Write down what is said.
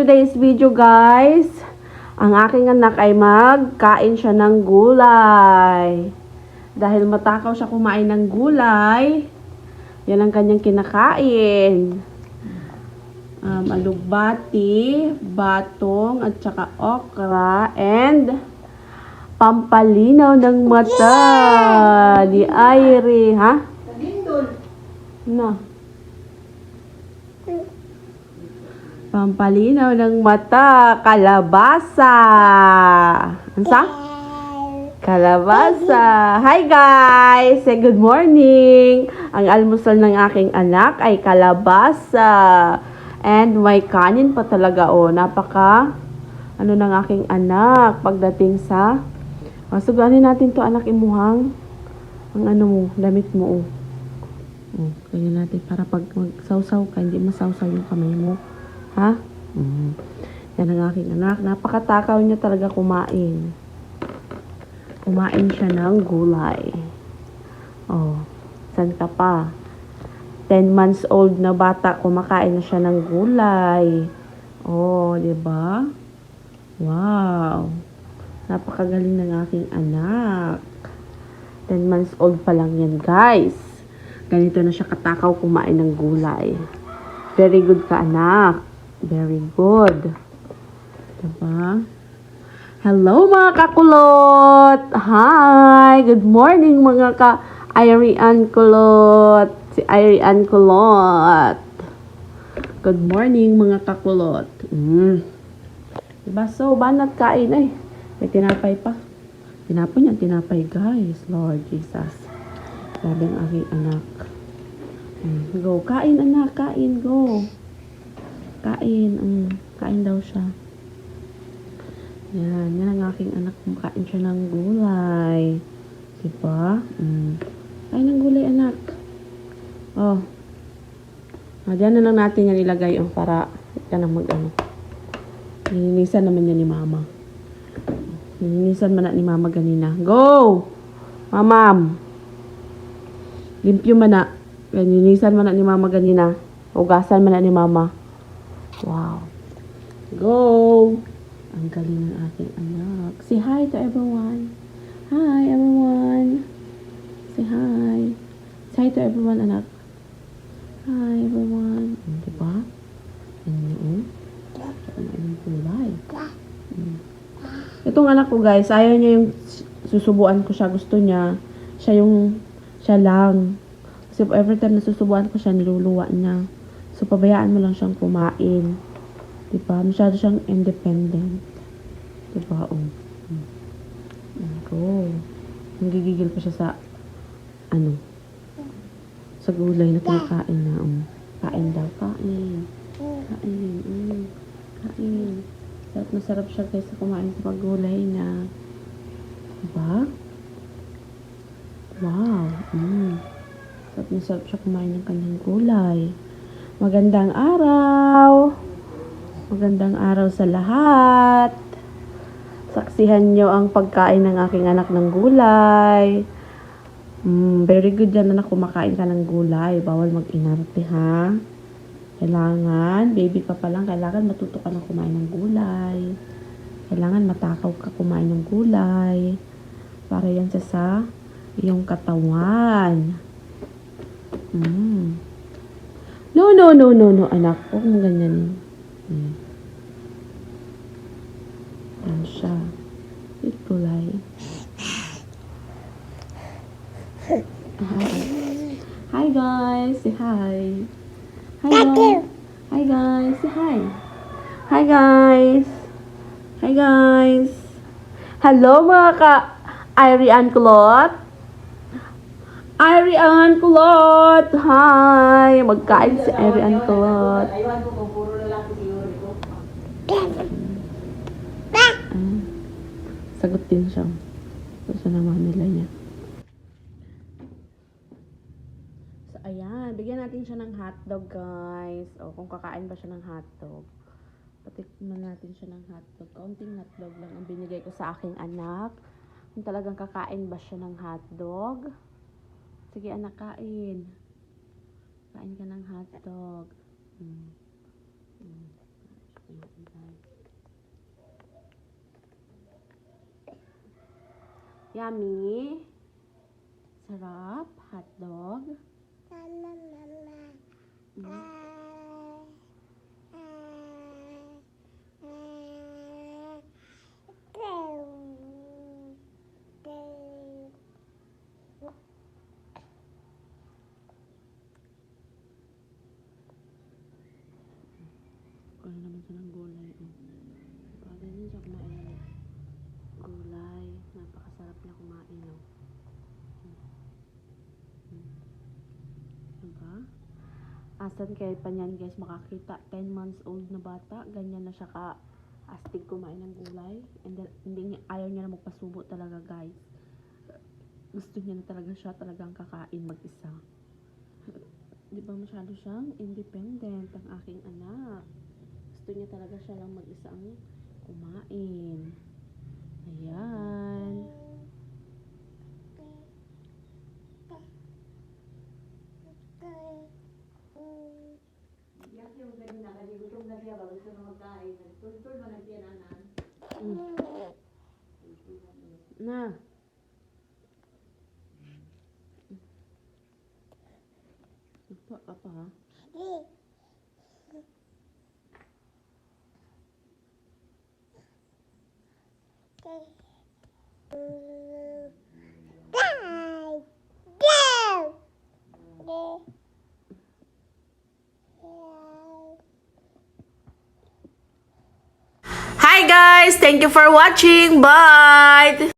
today's video guys, ang aking anak ay magkain siya ng gulay. Dahil matakaw siya kumain ng gulay, yan ang kanyang kinakain. Um, alugbati, batong, at saka okra, and pampalinaw ng mata ni Irie, ha? No. Pampalinaw ng mata, kalabasa. Ansa? Kalabasa. Hi guys! Say good morning! Ang almusal ng aking anak ay kalabasa. And may kanin pa talaga oh. Napaka ano ng aking anak pagdating sa Oh, suganin natin to anak imuhang ang ano mo, damit mo oh. Oh, ganyan natin para pag magsawsaw ka, hindi masawsaw yung kamay mo. Ha? Mm. Yan ang aking anak. Napakatakaw niya talaga kumain. Kumain siya ng gulay. Oh, san ka pa? 10 months old na bata, kumakain na siya ng gulay. Oh, di ba? Wow. Napakagaling ng aking anak. 10 months old pa lang yan, guys. Ganito na siya katakaw kumain ng gulay. Very good ka, anak. Very good. Diba? Hello, mga kakulot! Hi! Good morning, mga ka Irian kulot. Si Irian kulot. Good morning, mga kakulot. Mm. Diba? So, banat kain eh. May tinapay pa. Tinapay niya, tinapay guys. Lord Jesus. Grabe ang aking anak. Mm, Go, kain anak, kain, go. Kain, mm, kain daw siya. Yan, yan ang aking anak. Kumakain siya ng gulay. Diba? Mm. Kain ng gulay, anak. Oh. Ah, diyan na lang natin yan ilagay oh, para ka na mag ano. Nilinisan naman yan ni mama. Nilinisan man na ni mama ganina. Go! Mamam! Limpyo man na. Nilinisan man na ni mama ganina. Ugasan man na ni mama. Wow. Go! Ang galing ng aking anak. Say hi to everyone. Hi, everyone. Say hi. Say hi to everyone, anak. Hi, everyone. Mm, diba? Ano yun? Ano kulay? Mm. Itong anak ko, guys, ayaw niya yung susubuan ko siya. Gusto niya, siya yung, siya lang. Kasi every time na susubuan ko siya, niluluwa niya. So, pabayaan mo lang siyang kumain. Diba? Masyado siyang independent. Diba? Oh. Mm. Mm, Go. Nagigigil pa siya sa, ano, sa gulay na kinakain na. Um, kain daw, kain. Kain. Mm, kain. Sarap na sarap siya kaysa kumain sa paggulay na. Diba? Wow. Mm. Sarap na sarap siya kumain ng kanyang gulay. Magandang araw! Magandang araw sa lahat! Saksihan nyo ang pagkain ng aking anak ng gulay. Mm, very good yan na kumakain ka ng gulay. Bawal mag-inarte ha. Kailangan, baby ka pa lang, kailangan matuto ka ng kumain ng gulay. Kailangan matakaw ka kumain ng gulay. Para yan sa sa iyong katawan. Mm. No, no, no, no, no, anak. Huwag mo ganyan. Mm. Yan siya. Eat gulay. Hi guys, say hi. Hi guys. Hi guys, say hi. Hi guys. Hi guys. Hello mga ka Irian Kulot. Irian Kulot. Hi. Magkain si Irian Kulot. Ah, sagot din siya. Gusto naman nila niya. So, ayan. Bigyan natin siya ng hotdog, guys. O, kung kakain ba siya ng hotdog. Patikman natin siya ng hotdog. Kaunting hotdog lang ang binigay ko sa aking anak. Kung talagang kakain ba siya ng hotdog. Sige anak, kain. Kain ka ng hotdog. Mm. Yummy. Sarap. Hotdog. Mama, mama. Mm. Ano naman siya ng gulay. Oh. Pwede din siya kumain gulay. Napakasarap niya kumain. Oh. Hmm. Diba? Asan kaya pa niyan guys makakita 10 months old na bata ganyan na siya ka astig kumain ng gulay and then hindi niya ayaw niya na magpasubo talaga guys gusto niya na talaga siya talagang kakain mag-isa di ba masyado siyang independent ang aking anak gusto niya talaga siya lang mag-isa ang kumain. Ayan. Na, kasi gutom Hi guys! Thank you for watching! Bye!